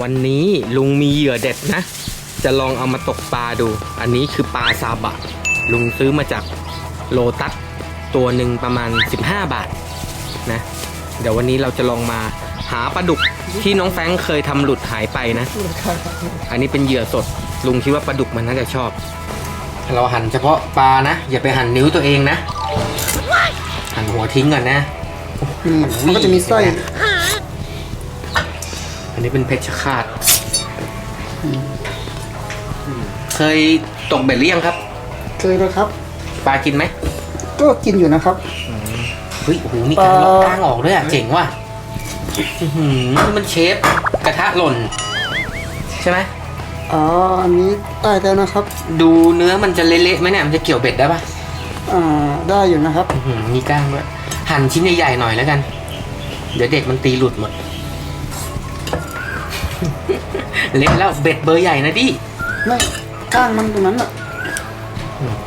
วันนี้ลุงมีเหยื่อเด็ดนะ จะลองเอามาตกปลาดู อันนี้คือปลาซาบะ ลุงซื้อมาจากโลตัสตัวหนึ่งประมาณ 15 บาทนะ เดี๋ยววันนี้เราจะลองมาหาปลาดุกที่น้องแฟรงค์เคยทำหลุดหายไปนะ อันนี้เป็นเหยื่อสด ลุงคิดว่าปลาดุกมันน่าจะชอบ เราหั่นเฉพาะปลานะ อย่าไปหั่นนิ้วตัวเองนะ หั่นหัวทิ้งก่อนนะมันก็จะมีไส้ นนี้เป็นเพชรคาตเคยตกเบ็ดหรือยังครับ เคยแล้วครับ ปลากินไหม ก็กินอยู่นะครับเฮ้ยโอ้โหมีการปลาล็อกกลางออกด้วยอะเจ๋งว่ะอื้อหือมันเชฟกระทะหล่น ใช่ไหมอ๋อ อันนี้ได้แล้วนะครับ ดูเนื้อมันจะเละๆไหมเนี่ย มันจะเกี่ยวเบ็ดได้ปะอ่า ได้อยู่นะครับอื้อหือมีกล้างด้วย หั่นชิ้นใหญ่ๆหน่อยแล้วกัน เดี๋ยวเด็กมันตีหลุดหมด เละแล้วเบ็ดเบอร์ใหญ่นะดิไม่ก้างมันตรงนั้นอะ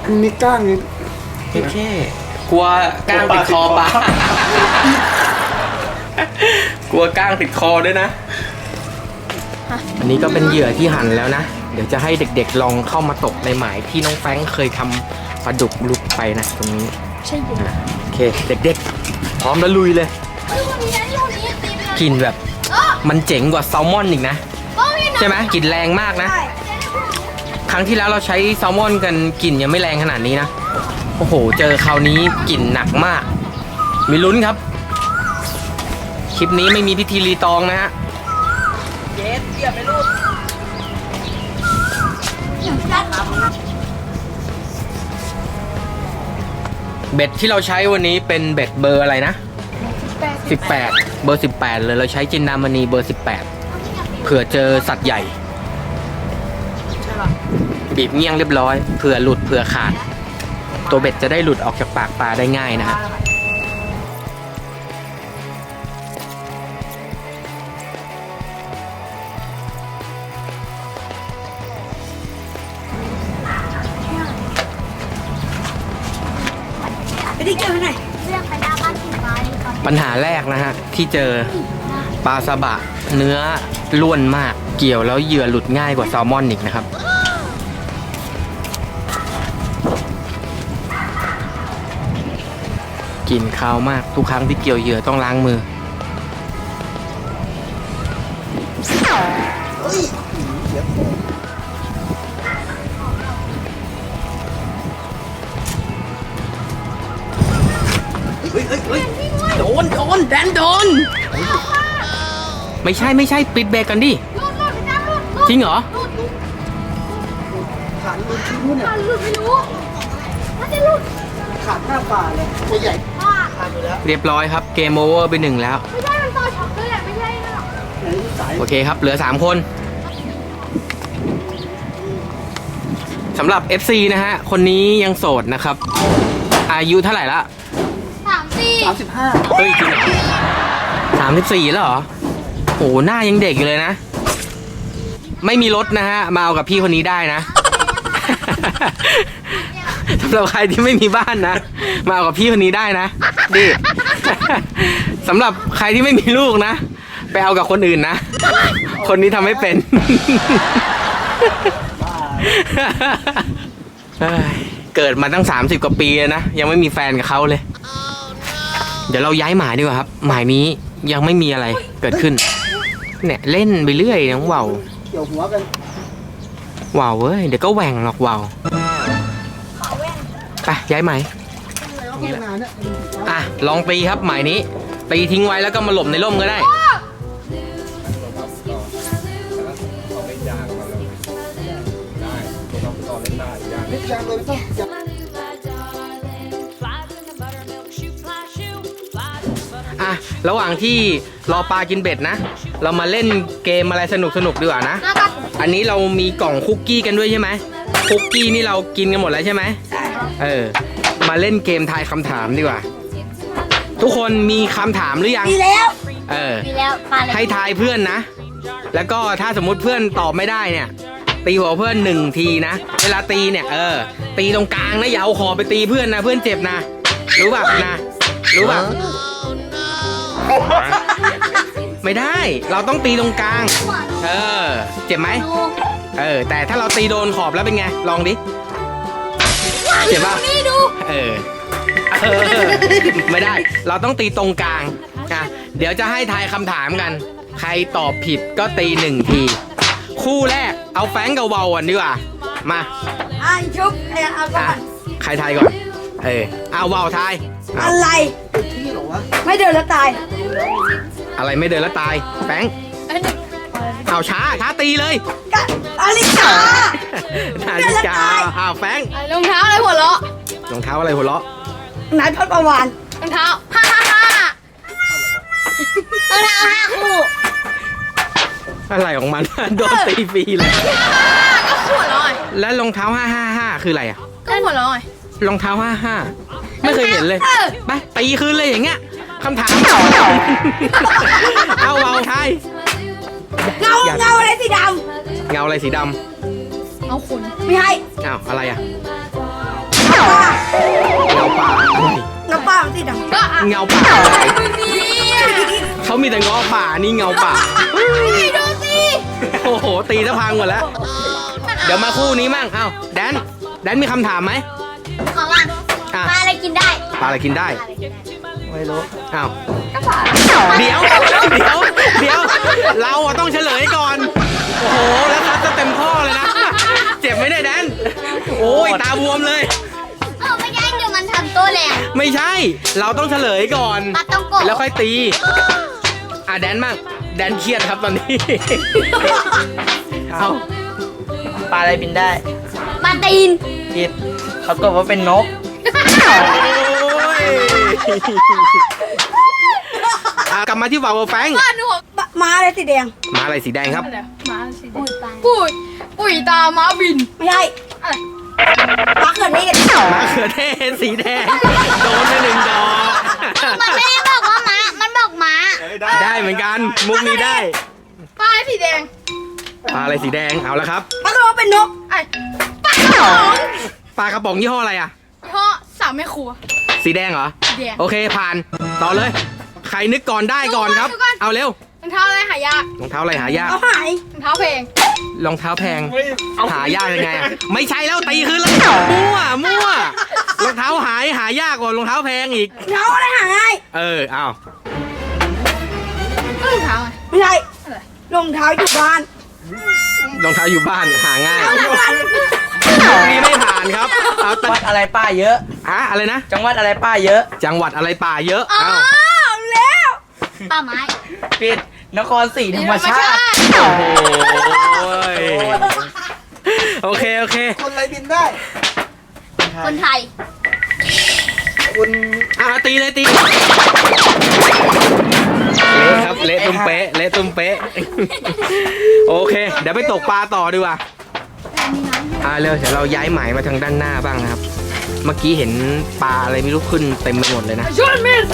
มันมีก้างอยู่แค่กลัวก้างติดคอปลากลัวก้างติดคอด้วยนะ อันนี้ก็เป็นเหยื่อที่หั่นแล้วนะ เดี๋ยวจะให้เด็กๆลองเข้ามาตกในหมายที่น้องแฟรงค์เคยทำปลาดุกลุกไปนะตรงนี้ ใช่อยู่อะโอเค เด็กๆ พร้อมแล้วลุยเลยลูกนี้นะลูกนี้ตีไปเลยกลิ่นแบบมันเจ๋งกว่าแซลมอนอีกนะโอ้ยนะ ใช่ไหมกลิ่นแรงมากนะครั้งที่แล้วเราใช้แซลมอนกันกลิ่นยังไม่แรงขนาดนี้นะ โอ้โห เจอคราวนี้กลิ่นหนักมาก มีลุ้นครับ คลิปนี้ไม่มีพิธีรีตองนะฮะเบ็ดที่เราใช้วันนี้เป็นเบ็ดเบอร์อะไรนะ 18 เบอร์ 18 เลยเราใช้จินดามณีเบอร์ 18 เผื่อเจอสัตว์ใหญ่บีบเงี้ยงเรียบร้อยเผื่อหลุดเผื่อขาด ตัวเบ็ดจะได้หลุดออกจากปากปลาได้ง่ายนะฮะไปที่เกี่ยวไหนเรื่องไปหน้าบ้านกี่ไม้ก่อนปัญหาแรกนะฮะ ที่เจอปลาสบะเนื้อ ล้วนมากเกี่ยวแล้วเหยื่อหลุดง่ายกว่าแซลมอนอีกนะครับกลิ่นคาวมากทุกครั้งที่เกี่ยวเหยื่อต้องล้างมือโดนโดนแดนโดน ไม่ใช่ไม่ใช่ปิดเบรกกันดิลูดลูดพี่น้ำลูดลูดจริงเหรอลูดลูดขาดลูกชิ้นนู้นเนี่ยอะลูดไม่รู้น่าจะลูดขาดหน้าป่าเลยตัวใหญ่อะขาดอยู่แล้วเรียบร้อยครับเกมโอเวอร์ไปหนึ่งแล้ว ไม่ใช่มันต่อช็อตเลยแหละไม่ใช่นะหรอกไหนสายโอเคครับ เหลือ 3 คนสำหรับ FC นะฮะ คนนี้ยังโสดนะครับ อายุเท่าไหร่ละสามสี่สามสิบห้าเฮ้ยจริงเหรอสามสิบสี่แล้วเหรอ โอ้หน้ายังเด็กอยู่เลยนะ ไม่มีรถนะฮะ มาเอากับพี่คนนี้ได้นะ สำหรับใครที่ไม่มีบ้านนะ มาเอากับพี่คนนี้ได้นะดิสำหรับใครที่ไม่มีลูกนะ ไปเอากับคนอื่นนะ คนนี้ทำไม่เป็นเฮ้ยเกิดมาตั้ง 30 กว่าปีแล้วนะ ยังไม่มีแฟนกับเขาเลย เดี๋ยวเราย้ายหมายดีกว่าครับ หมายนี้ยังไม่มีอะไรเกิดขึ้น เนี่ยเล่นไปเรื่อยน้องว่าวเกี่ยวหัวกันว่าวเว้ยเดี๋ยวก็แหว่งหรอกว่าวไปย้ายหมายอะไรวะข้างหน้าเนี่ยอะลองตีครับหมายนี้ตีทิ้งไว้แล้วก็มาหลบในร่มก็ได้ ระหว่างที่รอปลากินเบ็ดนะ เรามาเล่นเกมอะไรสนุกสนุกๆดีกว่านะหน้าบ้านอันนี้เรามีกล่องคุกกี้กันด้วยใช่ไหมคุกกี้นี่เรากินกันหมดแล้วใช่ไหมเออ มาเล่นเกมทายคำถามดีกว่า ทุกคนมีคำถามหรือยังมีแล้วเออมีแล้วมาเลยให้ทายเพื่อนนะ แล้วก็ถ้าสมมุติเพื่อนตอบไม่ได้เนี่ย ตีหัวเพื่อนหนึ่งทีนะ เวลาตีเนี่ยเออ ตีตรงกลางนะอย่าเอาคอไปตีเพื่อนนะ เพื่อนเจ็บนะ รู้ป่ะนะ รู้ป่ะ ไม่ได้ เราต้องตีตรงกลาง เออ เจ็บไหมดูเออ แต่ถ้าเราตีโดนขอบแล้วเป็นไง ลองดิ เจ็บป่ะนี่ดู เออ เออ ไม่ได้ เราต้องตีตรงกลางอะเดี๋ยวจะให้ทายคำถามกัน ใครตอบผิดก็ตีหนึ่งที คู่แรก เอาแฟรงก์กับเวาก่อนดีกว่า มาอ่านชุบไอ้เอาก่อะอนใครทายก่อน เออเอาเวาทายเอาอะไรที่เหรอ วะไม่เดินแล้วตาย อะไรไม่เดินแล้วตายแฟรงก์อันนี้เอาช้าช้าตีเลยกะอลิกา นาฬิกาอ้าวแฟรงก์ไอ้รองเท้าอะไรหัวเราะรองเท้าอะไรหัวเราะนายพัดประวานรองเท้าฮ่าฮ่าฮ่ารองเท้าห้าคู่อะไรของมัน โดนตีฟรีเลย ก็หัวเราะไงแล้วรองเท้า555คืออะไรอะก็หัวเราะไงรองเท้า55 ไม่เคยเห็นเลยเออไปตีคืนเลยอย่างเงี้ยคำถามต่อเอาเบาไทยเงาอยากเงาอะไรสีดเงาอะไรสีดเอาคุณำไม่ให้ำอ้าวอะไรอะปลาเงาป่าอะไรเงาปลาสีดำก็อะเงาป่าอะไรดูนี่เขามีแต่เงาป่านี่เงาป่านี่ดูสิโอ้โห ตีซะพังหมดแล้ว เดี๋ยวมาคู่นี้มั่งเอ้าแดน แดนมีคำถามไหม ของอะอะปลาอะไร กินได้ปลาอะไรกินได้ ไม่รู้อ้าวก็ปลาเดี๋ยว เดี๋ยว เดี๋ยว เราอะต้องเฉลยก่อน โอ้โห แล้วซัดจะเต็มข้อเลยนะ เจ็บไหมเนี่ยแดน โอ้ย ตาบวมเลย เออไม่ใช่เดี๋ยวมันทำตัวแรงไม่ใช่ เราต้องเฉลยก่อน ปลาต้องโกะแล้วค่อยตี อะแดนมั่งแดนเครียดครับตอนนี้ เอาปลาอะไรบินได้ ปลาตีนผิดเขากดว่าเป็นนกโอ้ยอะกลับมาที่วาวแฟงปลาหนูปลาม้าอะไรสีแดงมาอะไรสีแดงครับมาสิปุ๋ยปุ๋ยปุ๋ยตาม้าบิน ไม่ใช่อะไร ปลาเขื่อนนี่มะเขือเทศสีแดง โดนไปหนึ่งดอก มันไม่ได้บอกว่าม้า มันบอกม้า ได้เหมือนกัน มุกนี้ได้ปลาสีแดงปลาอะไรสีแดง เอาละครับ ปลากระว่าเป็นนก ไอ้ปลากระป๋องปลากระป๋องยี่ห้ออะไรอะเพราะ สามแม่ครัว สีแดงเหรอสีแดง โอเคผ่านต่อเลย ใครนึกก่อนได้ก่อนครับ ดูก่อน เอาเร็วรองเท้าอะไรหายากรองเท้าอะไรหายากเอาหายรองเท้าเพลงรองเท้าแพง หายากยังไงอะไม่ใช่แล้วตีคืนเลยมั่วมั่วรองเท้าหายหายากกว่ารองเท้าแพงอีกเงาอะไรหาง่ายเออเอาก็รองเท้าไง ไม่ใช่อะไร รองเท้าอยู่บ้านรองเท้าอยู่บ้านหาง่ายเอาห ลังบ้านนี่ไม่ผ่านครับเอาจัแต่งหวัดอะไรป้าเยอะอะอะไรนะ จังหวัดอะไรป้าเยอะ จังหวัดอะไรป่าเยอะอ๋อเอ้าแล้วป่าไม้ผิดนครศรีธรรมชาติโอ้โหโอเคโอเคคนอะไรบินได้ คนไทย คนอะตีเลยตีเละครับเละตุ้มเป๊ะเละตุ้มเป๊ะโอเค เดี๋ยวไปตกปลาต่อดีกว่า อ่าเร็วเดี๋ยวเราย้ายหมายมาทางด้านหน้าบ้างนะครับ เมื่อกี้เห็นปลาอะไรไม่รู้ขึ้นเต็มไปหมดเลยนะช่วยมิส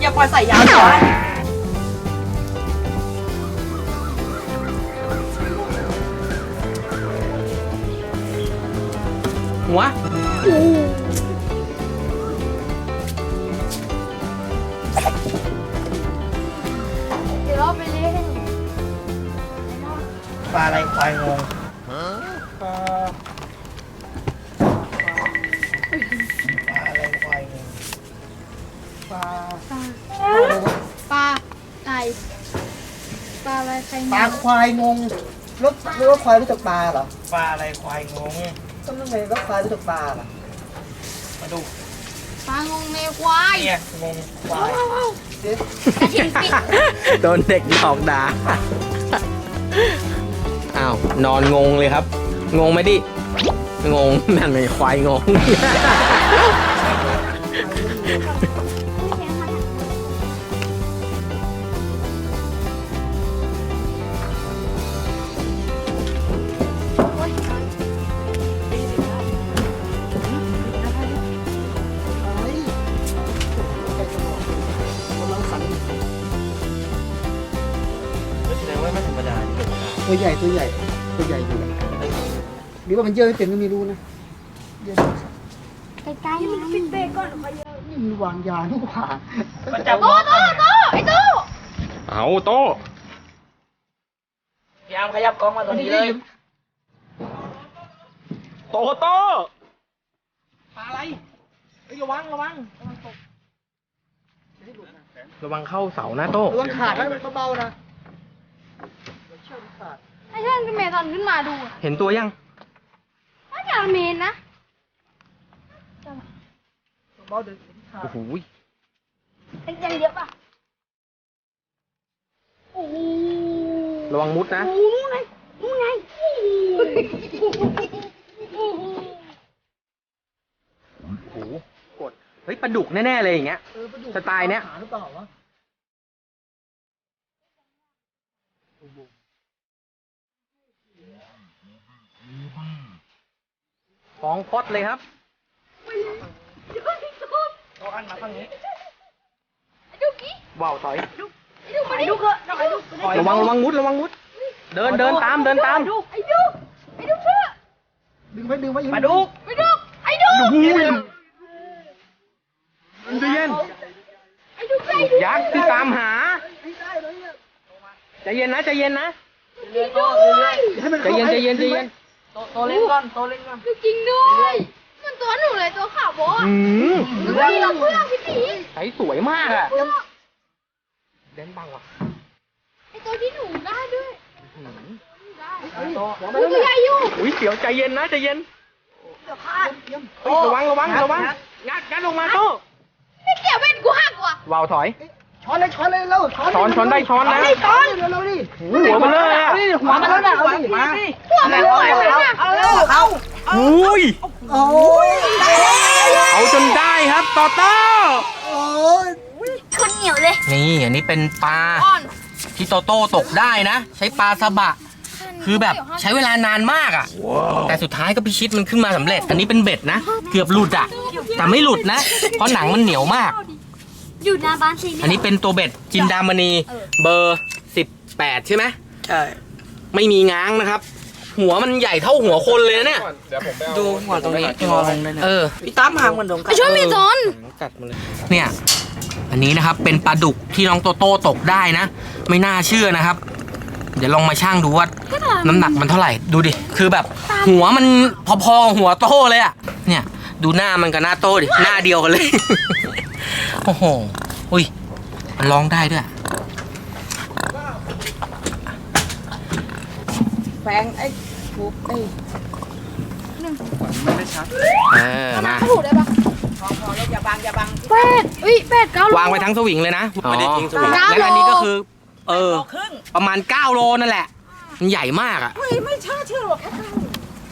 อย่าปล่อยใส่ยาวก่อนหัว ปลาปลาอะไรควายงงปลาปลาไก่ปลาอะไรใครปลาควายงงรถรถควายรู้จักปลาเหรอปลาอะไรควายงงก็ทำไมรถควายรู้จักปลาล่ะมาดูปลางงในควายเนี่ยงงควายเด็ดกระทิงปิดโดนเด็กหลอกด่าอ้าวนอนงงเลยครับ งงไหมดิ งง นั่นไงควายงง แสดงว่าไม่ธรรมดาตัวใหญ่ตัวใหญ่ตัวใหญ่อยู่ รือว่ามันเยอะไม่เป็นก็ไม่รู้นะเยอะกระใกล้ๆมันปิดเบรกก่อนนี่มันวางยานี่หว่ามันจับโตโตโตไอ้โตเอาโต้พยายามขยับกล้องมาตรงนี้เลยโตโต้ปลาอะไรเฮ้ยระวังระวังระวังเข้าเสานะโต้ระวังขาดให้มันเบาๆนะไอ้ช่างเมย์ตอนขึ้นมาดูอะเห็นตัวยังน่า จะเมนนะเบาๆเดี๋ยวขาดโอ้โหเอ็งยังเยอะป่ะโอ้โหระวังมุดนะโอ้โหนู่นไงนู่นไงโอ้โหโอ้โหกด เฮ้ยปลาดุกแน่ ๆ เลยอย่างเงี้ยเออไปดูสไตล์เนี้ยขาหรือเปล่าวะ ฟองพอดเลยครับเอาอันมาฝั่งนี้ไอ้ดุกี้ว่าวถอยไอ้ดุไอ้ดุเถอะไอ้ดุระวังระวังมุดระวังมุด เดินเดินตามเดินตามไอ้ดุไอ้ดุเถอะดึงไว้ดึงไว้อย่ปลาดุกไอ้ดุไอ้ดุมันจะเย็นไอ้ดุไอ้ดุยักษ์ที่ตามหาใจเย็นนะใจเย็นนะจริงด้วยให้มันใจเย็นใจเย็นใจเย็น โตโตเล่นก่อนโตเล่นก่อนจริงด้วยมันตัวหนูเลยตัวขาวโบ๊ะอืมเพื่อนเพื่อนพี่ตีใสสวยมากอะเด่นบังว่ะไอตัวที่หนูได้ด้วยได้โตตัวใหญ่อยู่อุ้ยเสียวใจเย็นนะใจเย็นเดี๋ยวพลาดเฮ้ยระวังระวังระวังงัดงัดลงมาโต้ไม่เกี่ยวเป็นกูหักว่ะว่าวถอย ช้อนเลยช้อนเลยเร็วช้อนช้อนช้อนได้ช้อนนะช้อนเร็วเร็วๆดิหัวมันเลยอะนี่หัวมันแล้วนะเอาดิมาหัวมันลอยเลยนะเอาเอาเอาอุ้ยโอ้ยเอาจนได้ครับต่อโต้โอ้ยคนเหนียวเลย นี่อันนี้เป็นปลาอ่อนที่โตโต้ตกได้นะ ใช้ปลาสบะ คือแบบใช้เวลานานมากอะ่ะ แต่สุดท้ายก็พิชิตมันขึ้นมาสำเร็จ อันนี้เป็นเบ็ดนะ เกือบหลุดอะ่ะ แต่ไม่หลุดนะ เพราะหนังมันเหนียวมาก อยู่หน้าบ้านสิอันนี้เป็นตัวเบ็ดจินดามณีเบอร์18ใช่ไหมใช่ ไม่มีง้างนะครับ หัวมันใหญ่เท่าหัวคนเลยนะเนี่ย ดูหัวตรงนี้งอลงเลยนะเออ พี่ตั้มหางเหมือนโดนกัดช่วยมีจอนกัดมันเลยเนี่ย อันนี้นะครับเป็นปลาดุกที่น้องโตโต้ตกได้นะ ไม่น่าเชื่อนะครับ เดี๋ยวลองมาช่างดูว่าน้ำหนักมันเท่าไหร่ดูดิ คือแบบ หัวมันพอๆกับหัวโต้เลยอะเนี่ย ดูหน้ามันกับหน้าโต้ดิ หน้าเดียวกันเลย โอ้โห อุ้ย มันร้องได้ด้วย แฟงไอ้ปุ๊บไอ้เออ มา ถูกได้ปะพอพอแล้วอย่าบังอย่าบังแปดอุ้ยแปดเก้าวางไว้ทั้งสวิงเลยนะไม่ได้ทิ้งสวิงอ๋อแล้วอันนี้ก็คือ เออโลครึ่งประมาณ 9 โลนั่นแหละ มันใหญ่มากอะเฮ้ยไม่ใช่เชื่อหรอกแค่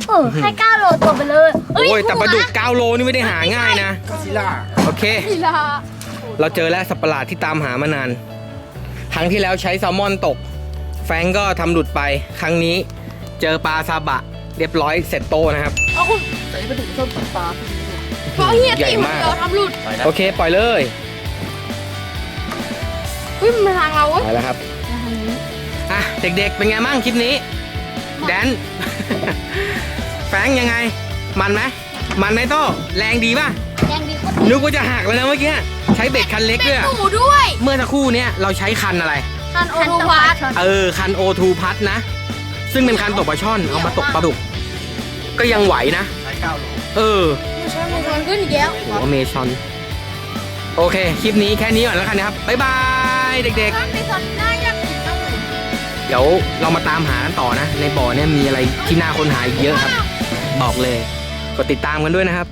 เออให้เก้าโลตัวไปเลยโอ้ย แต่ปลาดุก 9 โลนี่ไม่ได้หาง่ายนะศิลาโอเคกีฬา เราเจอแล้วสัตว์ประหลาดที่ตามหามานาน ครั้งที่แล้วใช้แซลมอนตก แฟรงก์ก็ทำหลุดไป ครั้งนี้เจอปลาซาบะ เรียบร้อยเสร็จโตนะครับใส่ไปถึงส้มตาเพราะเฮียใหญ่ตีมันมาก เดียวทำหลุดโอเคปล่อยเลยอุ้ยมันมาทางเราเว้ยไปแล้วครับอะเด็กๆ เป็นไงบ้างคลิปนี้ แดน แฟรงก์ยังไง มันไหมมันไหมโต้แรงดีป่ะยังดีกว่านึกว่าจะหักแล้วนะเมื่อกี้ใช้เบ็ดคันเล็กเป็ด้วยนอะหมูด้วยเมื่อสักครู่เนี้ยเราใช้คันอะไรทันโอทูพาร์ทเออคัน O2 พัดนะ ซึ่งเป็นคันตกปลาช่อนเอามาตกปลาดุก ก็ยังไหวนะ เออไม่ใช่มันชนขึ้นอีกแล้วหัวเมชอน โอเค คลิปนี้แค่นี้ก่อนแล้วกันนะครับ บ๊ายบาย เด็กท่านไปสนได้ยังติดตั้งเลยๆเดี๋ยวเรามาตามหากันต่อนะ ในบ่อเนี่ยมีอะไรที่น่าค้นหาอีกเยอะครับ บอกเลย กดติดตามกันด้วยนะครับ